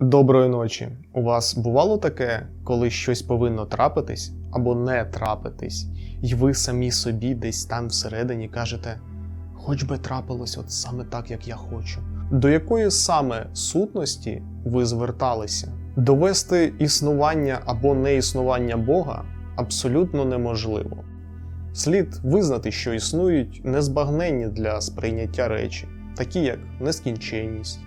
Доброї ночі. У вас бувало таке, коли щось повинно трапитись або не трапитись, і ви самі собі десь там всередині кажете, хоч би трапилось от саме так, як я хочу. До якої саме сутності ви зверталися? Довести існування або неіснування Бога абсолютно неможливо. Слід визнати, що існують незбагненні для сприйняття речі, такі як нескінченність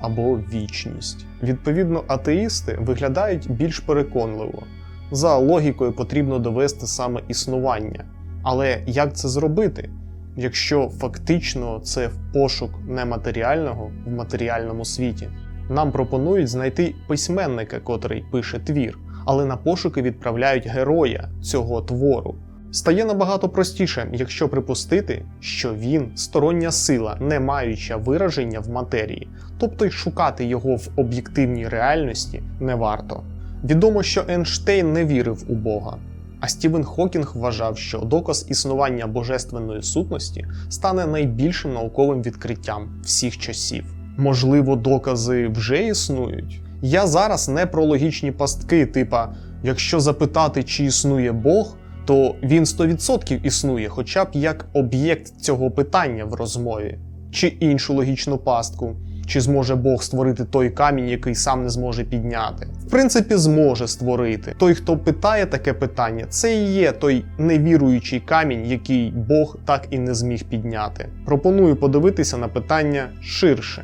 або вічність. Відповідно, атеїсти виглядають більш переконливо. За логікою потрібно довести саме існування. Але як це зробити, якщо фактично це пошук нематеріального в матеріальному світі? Нам пропонують знайти письменника, котрий пише твір, але на пошуки відправляють героя цього твору. Стає набагато простіше, якщо припустити, що він стороння сила, не маюча вираження в матерії, тобто й шукати його в об'єктивній реальності не варто. Відомо, що Ейнштейн не вірив у Бога, а Стівен Хокінг вважав, що доказ існування божественної сутності стане найбільшим науковим відкриттям всіх часів. Можливо, докази вже існують. Я зараз не про логічні пастки, типа, якщо запитати, чи існує Бог то він 100% існує, хоча б як об'єкт цього питання в розмові, чи іншу логічну пастку, чи зможе Бог створити той камінь, який сам не зможе підняти. В принципі, зможе створити. Той, хто питає таке питання, це і є той невіруючий камінь, який Бог так і не зміг підняти. Пропоную подивитися на питання ширше.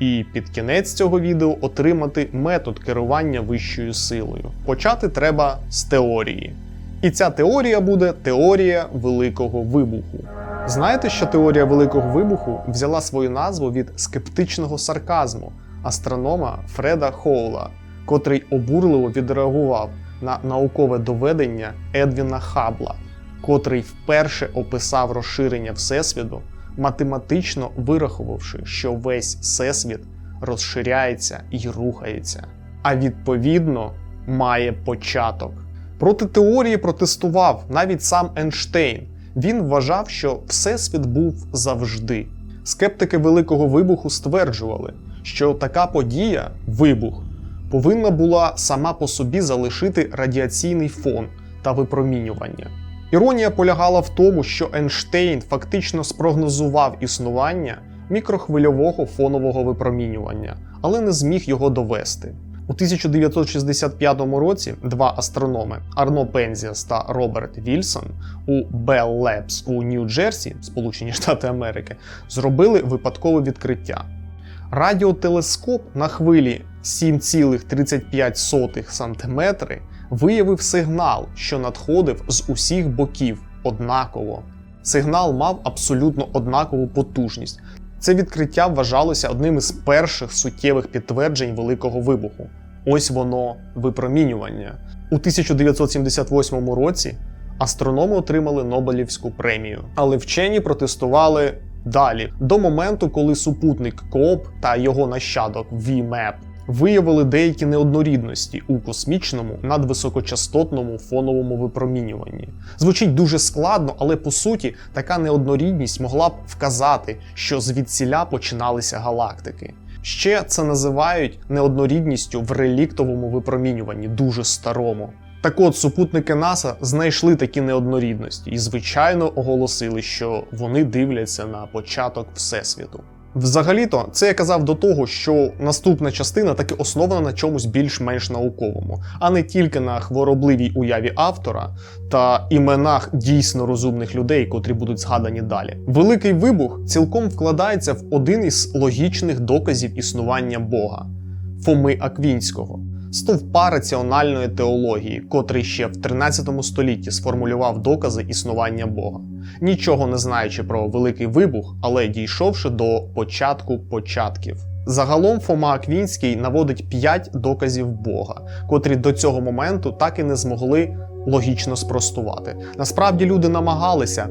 І під кінець цього відео отримати метод керування вищою силою. Почати треба з теорії. І ця теорія буде теорія Великого Вибуху. Знаєте, що теорія Великого Вибуху взяла свою назву від скептичного сарказму астронома Фреда Хоула, котрий обурливо відреагував на наукове доведення Едвіна Хабла, котрий вперше описав розширення Всесвіту, математично вирахувавши, що весь всесвіт розширяється і рухається, а відповідно має початок. Проти теорії протестував навіть сам Ейнштейн. Він вважав, що Всесвіт був завжди. Скептики Великого Вибуху стверджували, що така подія, вибух, повинна була сама по собі залишити радіаційний фон та випромінювання. Іронія полягала в тому, що Ейнштейн фактично спрогнозував існування мікрохвильового фонового випромінювання, але не зміг його довести. У 1965 році два астрономи Арно Пензіас та Роберт Вільсон у Bell Labs у Нью-Джерсі, Сполучені Штати Америки, зробили випадкове відкриття. Радіотелескоп на хвилі 7,35 см виявив сигнал, що надходив з усіх боків однаково. Сигнал мав абсолютно однакову потужність. Це відкриття вважалося одним із перших суттєвих підтверджень Великого вибуху. Ось воно випромінювання. У 1978 році астрономи отримали Нобелівську премію, але вчені протестували далі до моменту, коли супутник КОП та його нащадок VMAP виявили деякі неоднорідності у космічному надвисокочастотному фоновому випромінюванні. Звучить дуже складно, але по суті така неоднорідність могла б вказати, що звідсіля починалися галактики. Ще це називають неоднорідністю в реліктовому випромінюванні, дуже старому. Так от супутники НАСА знайшли такі неоднорідності і, звичайно, оголосили, що вони дивляться на початок Всесвіту. Взагалі-то, це я казав до того, що наступна частина таки основана на чомусь більш-менш науковому, а не тільки на хворобливій уяві автора та іменах дійсно розумних людей, котрі будуть згадані далі. Великий вибух цілком вкладається в один із логічних доказів існування Бога Фоми Аквінського. Стовпа раціональної теології, котрий ще в 13 столітті сформулював докази існування Бога, нічого не знаючи про великий вибух, але дійшовши до початку початків. Загалом Фома Аквінський наводить 5 доказів Бога, котрі до цього моменту так і не змогли логічно спростувати. Насправді люди намагалися,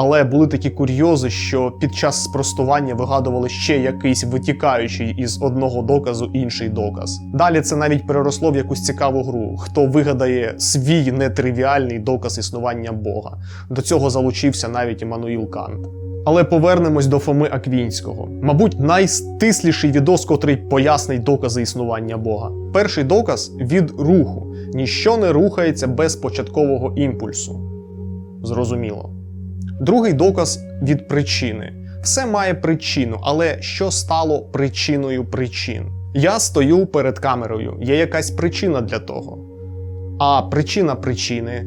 Але були такі курйози, що під час спростування вигадували ще якийсь витікаючий із одного доказу інший доказ. Далі це навіть переросло в якусь цікаву гру, хто вигадає свій нетривіальний доказ існування Бога. До цього залучився навіть Іммануїл Кант. Але повернемось до Фоми Аквінського. Мабуть, найстисліший відос, котрий пояснить докази існування Бога. Перший доказ від руху. Ніщо не рухається без початкового імпульсу. Зрозуміло. Другий доказ від причини. Все має причину, але що стало причиною причин? Я стою перед камерою, є якась причина для того. А причина причини,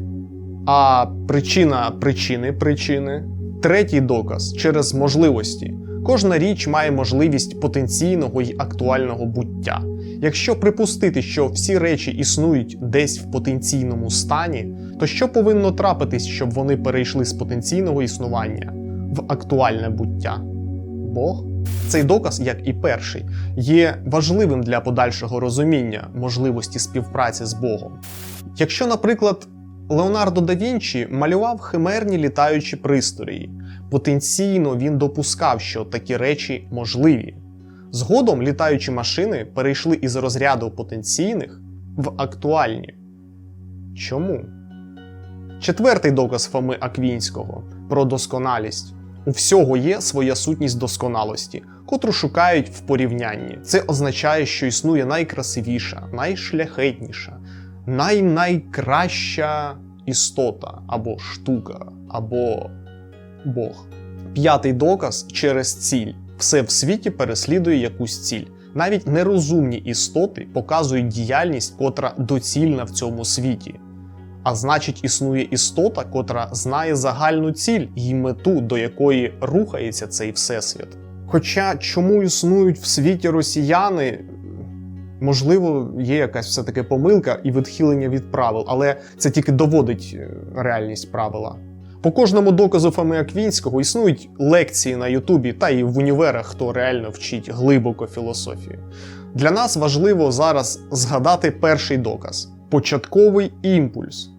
а причина причини причини. Третій доказ через можливості. Кожна річ має можливість потенційного й актуального буття. Якщо припустити, що всі речі існують десь в потенційному стані, то що повинно трапитись, щоб вони перейшли з потенційного існування в актуальне буття? Бог? Цей доказ, як і перший, є важливим для подальшого розуміння можливості співпраці з Богом. Якщо, наприклад, Леонардо да Вінчі малював химерні літаючі пристрої, потенційно він допускав, що такі речі можливі. Згодом літаючі машини перейшли із розряду потенційних в актуальні. Чому? Четвертий доказ Фоми Аквінського про досконалість. У всього є своя сутність досконалості, котру шукають в порівнянні. Це означає, що існує найкрасивіша, найшляхетніша, най-найкраща істота або штука, або Бог. П'ятий доказ через ціль. Все в світі переслідує якусь ціль. Навіть нерозумні істоти показують діяльність, котра доцільна в цьому світі. А значить, існує істота, котра знає загальну ціль і мету, до якої рухається цей всесвіт. Хоча чому існують в світі росіяни, можливо, є якась все-таки помилка і відхилення від правил, але це тільки доводить е, реальність правила. По кожному доказу Фоми Аквінського існують лекції на Ютубі та і в універах, хто реально вчить глибоко філософію. Для нас важливо зараз згадати перший доказ початковий імпульс.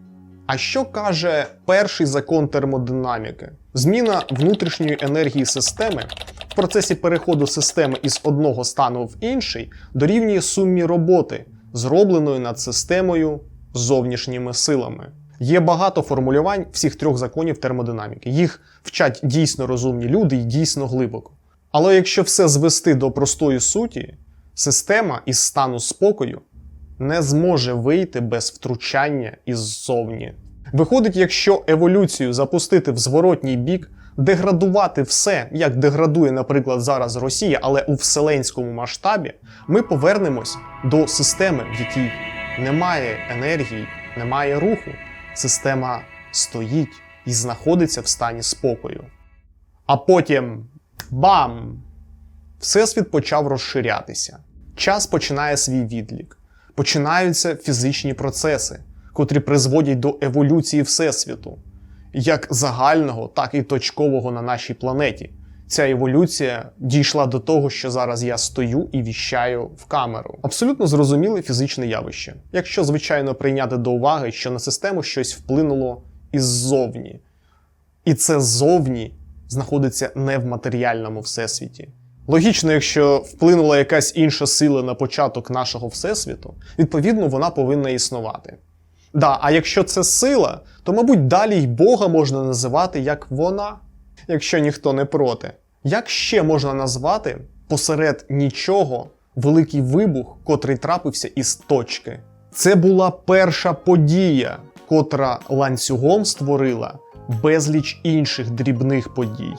А що каже перший закон термодинаміки? Зміна внутрішньої енергії системи в процесі переходу системи із одного стану в інший дорівнює сумі роботи, зробленої над системою зовнішніми силами. Є багато формулювань всіх трьох законів термодинаміки. Їх вчать дійсно розумні люди і дійсно глибоко. Але якщо все звести до простої суті, система із стану спокою не зможе вийти без втручання іззовні. Виходить, якщо еволюцію запустити в зворотній бік, деградувати все, як деградує, наприклад, зараз Росія, але у вселенському масштабі, ми повернемось до системи, в якій немає енергії, немає руху. Система стоїть і знаходиться в стані спокою. А потім бам! Всесвіт почав розширятися. Час починає свій відлік. Починаються фізичні процеси, котрі призводять до еволюції Всесвіту, як загального, так і точкового на нашій планеті. Ця еволюція дійшла до того, що зараз я стою і віщаю в камеру. Абсолютно зрозуміле фізичне явище, якщо, звичайно, прийняти до уваги, що на систему щось вплинуло іззовні. І це ззовні знаходиться не в матеріальному всесвіті. Логічно, якщо вплинула якась інша сила на початок нашого всесвіту, відповідно, вона повинна існувати. Да, а якщо це сила, то, мабуть, далі й Бога можна називати як вона, якщо ніхто не проти. Як ще можна назвати посеред нічого великий вибух, котрий трапився із точки? Це була перша подія, котра ланцюгом створила безліч інших дрібних подій.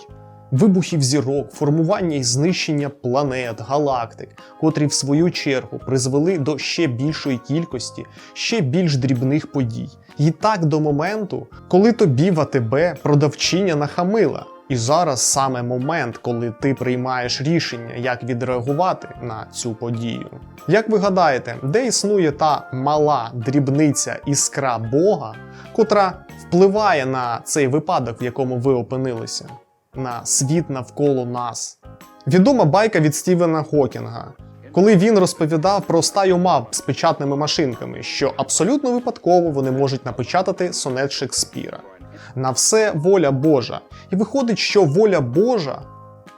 Вибухів зірок, формування і знищення планет, галактик, котрі в свою чергу призвели до ще більшої кількості, ще більш дрібних подій. І так до моменту, коли тобі в АТБ продавчиня нахамила. І зараз саме момент, коли ти приймаєш рішення, як відреагувати на цю подію. Як ви гадаєте, де існує та мала дрібниця іскра Бога, котра впливає на цей випадок, в якому ви опинилися? На світ навколо нас. Відома байка від Стівена Хокінга, коли він розповідав про стаю мавп з печатними машинками, що абсолютно випадково вони можуть напечатати сонет Шекспіра. На все воля Божа. І виходить, що воля Божа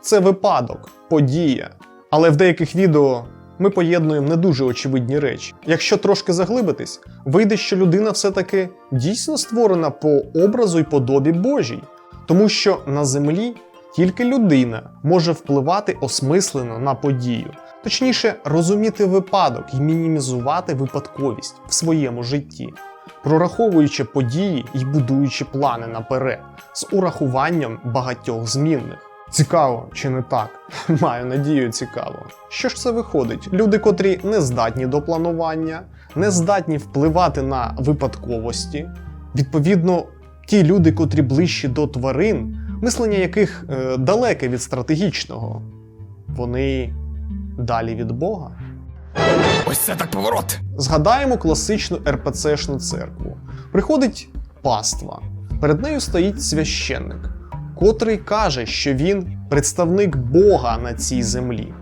це випадок, подія. Але в деяких відео ми поєднуємо не дуже очевидні речі. Якщо трошки заглибитись, вийде, що людина все-таки дійсно створена по образу й подобі Божій, тому що на землі тільки людина може впливати осмислено на подію, точніше, розуміти випадок і мінімізувати випадковість в своєму житті, прораховуючи події і будуючи плани наперед з урахуванням багатьох змінних. Цікаво, чи не так? Маю надію, цікаво. Що ж це виходить? Люди, котрі не здатні до планування, не здатні впливати на випадковості. Відповідно, ті люди, котрі ближчі до тварин, мислення яких е, далеке від стратегічного, вони далі від Бога. Ось це так поворот. Згадаємо класичну РПЦшну церкву. Приходить паства. Перед нею стоїть священник, котрий каже, що він представник Бога на цій землі.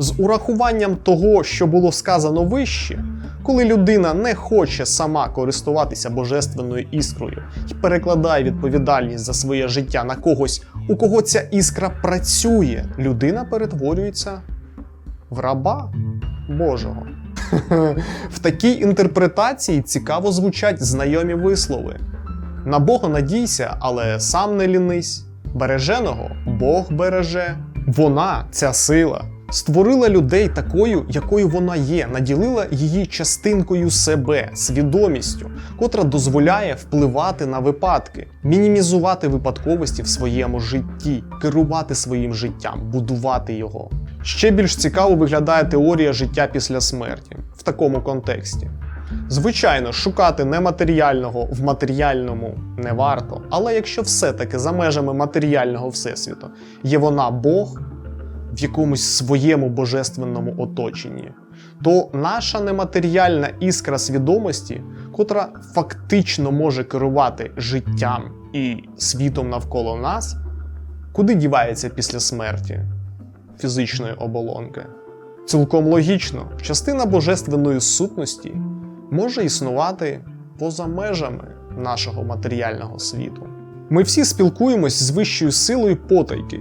З урахуванням того, що було сказано вище, коли людина не хоче сама користуватися божественною іскрою і перекладає відповідальність за своє життя на когось, у кого ця іскра працює, людина перетворюється в раба Божого. В такій інтерпретації цікаво звучать знайомі вислови. На Бога надійся, але сам не лінись. Береженого Бог береже. Вона, ця сила, створила людей такою, якою вона є, наділила її частинкою себе, свідомістю, котра дозволяє впливати на випадки, мінімізувати випадковості в своєму житті, керувати своїм життям, будувати його. Ще більш цікаво виглядає теорія життя після смерті в такому контексті. Звичайно, шукати нематеріального в матеріальному не варто, але якщо все-таки за межами матеріального всесвіту є вона Бог в якомусь своєму божественному оточенні, то наша нематеріальна іскра свідомості, котра фактично може керувати життям і світом навколо нас, куди дівається після смерті фізичної оболонки? Цілком логічно, частина божественної сутності може існувати поза межами нашого матеріального світу. Ми всі спілкуємось з вищою силою потайки,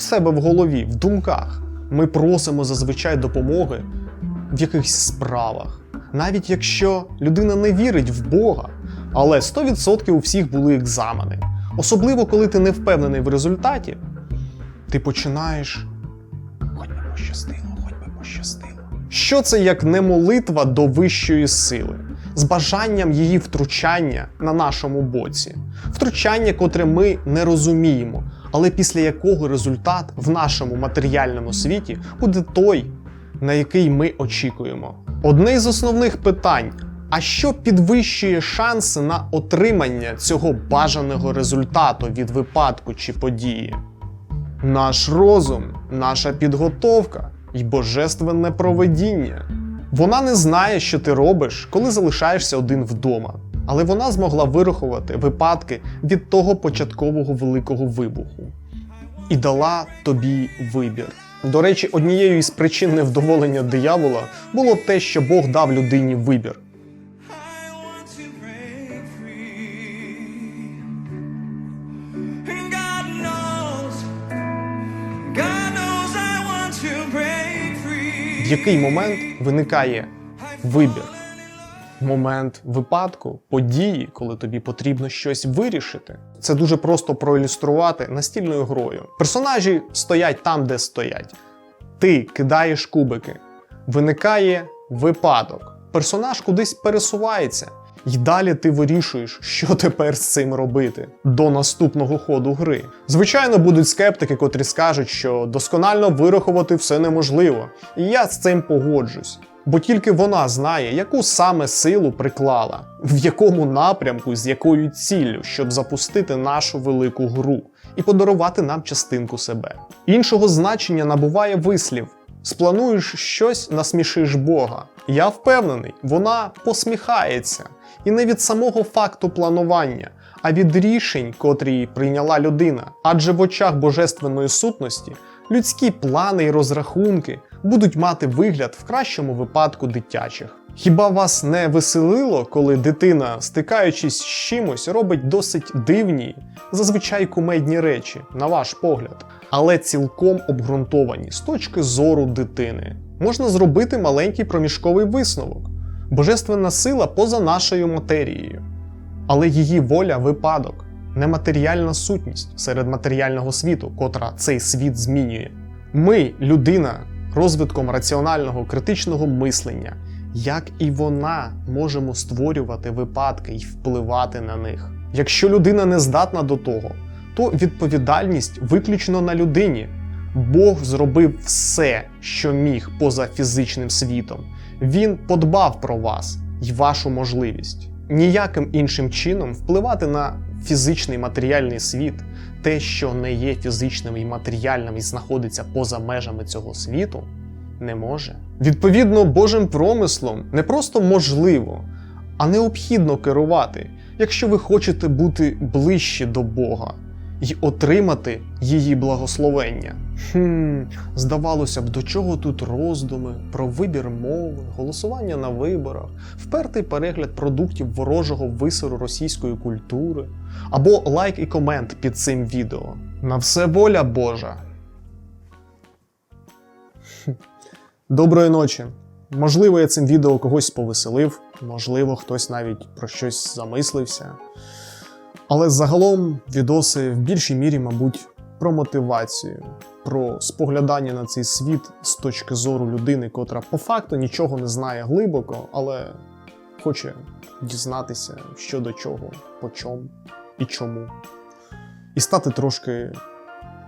в себе в голові, в думках. Ми просимо зазвичай допомоги в якихось справах, навіть якщо людина не вірить в Бога. Але 100% у всіх були екзамени. Особливо, коли ти не впевнений в результаті, ти починаєш. Хоч би пощастило, хоч би пощастило. Що це як не молитва до вищої сили, з бажанням її втручання на нашому боці, втручання, котре ми не розуміємо, але після якого результат в нашому матеріальному світі буде той, на який ми очікуємо. Одне із основних питань: а що підвищує шанси на отримання цього бажаного результату від випадку чи події? Наш розум, наша підготовка і божественне проведіння. Вона не знає, що ти робиш, коли залишаєшся один вдома, але вона змогла вирахувати випадки від того початкового великого вибуху і дала тобі вибір. До речі, однією із причин невдоволення диявола було те, що Бог дав людині вибір. В який момент виникає вибір? Момент випадку, події, коли тобі потрібно щось вирішити. Це дуже просто проілюструвати настільною грою. Персонажі стоять там, де стоять. Ти кидаєш кубики. Виникає випадок. Персонаж кудись пересувається. І далі ти вирішуєш, що тепер з цим робити до наступного ходу гри. Звичайно, будуть скептики, котрі скажуть, що досконально вирахувати все неможливо, і я з цим погоджусь. Бо тільки вона знає, яку саме силу приклала, в якому напрямку, з якою ціллю, щоб запустити нашу велику гру і подарувати нам частинку себе. Іншого значення набуває вислів: сплануєш щось, насмішиш Бога. Я впевнений, вона посміхається. І не від самого факту планування, а від рішень, котрі прийняла людина. Адже в очах божественної сутності людські плани і розрахунки будуть мати вигляд в кращому випадку дитячих. Хіба вас не веселило, коли дитина, стикаючись з чимось, робить досить дивні, зазвичай кумедні речі, на ваш погляд, але цілком обґрунтовані з точки зору дитини? Можна зробити маленький проміжковий висновок. Божественна сила поза нашою матерією, але її воля випадок, нематеріальна сутність серед матеріального світу, котра цей світ змінює. Ми, людина, розвитком раціонального критичного мислення, як і вона можемо створювати випадки і впливати на них. Якщо людина не здатна до того, то відповідальність виключно на людині. Бог зробив все, що міг поза фізичним світом. Він подбав про вас і вашу можливість. Ніяким іншим чином впливати на фізичний матеріальний світ, те, що не є фізичним і матеріальним і знаходиться поза межами цього світу, не може. Відповідно, Божим промислом не просто можливо, а необхідно керувати, якщо ви хочете бути ближче до Бога і отримати її благословення. Хм, здавалося б, до чого тут роздуми про вибір мови, голосування на виборах, впертий перегляд продуктів ворожого висору російської культури, або лайк і комент під цим відео. На все воля Божа. Доброї ночі. Можливо, я цим відео когось повеселив, можливо, хтось навіть про щось замислився. Але загалом відоси в більшій мірі, мабуть, про мотивацію, про споглядання на цей світ з точки зору людини, котра по факту нічого не знає глибоко, але хоче дізнатися, що до чого, по чому і чому. І стати трошки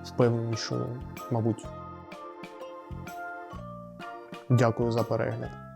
впевненішою, мабуть. Дякую за перегляд.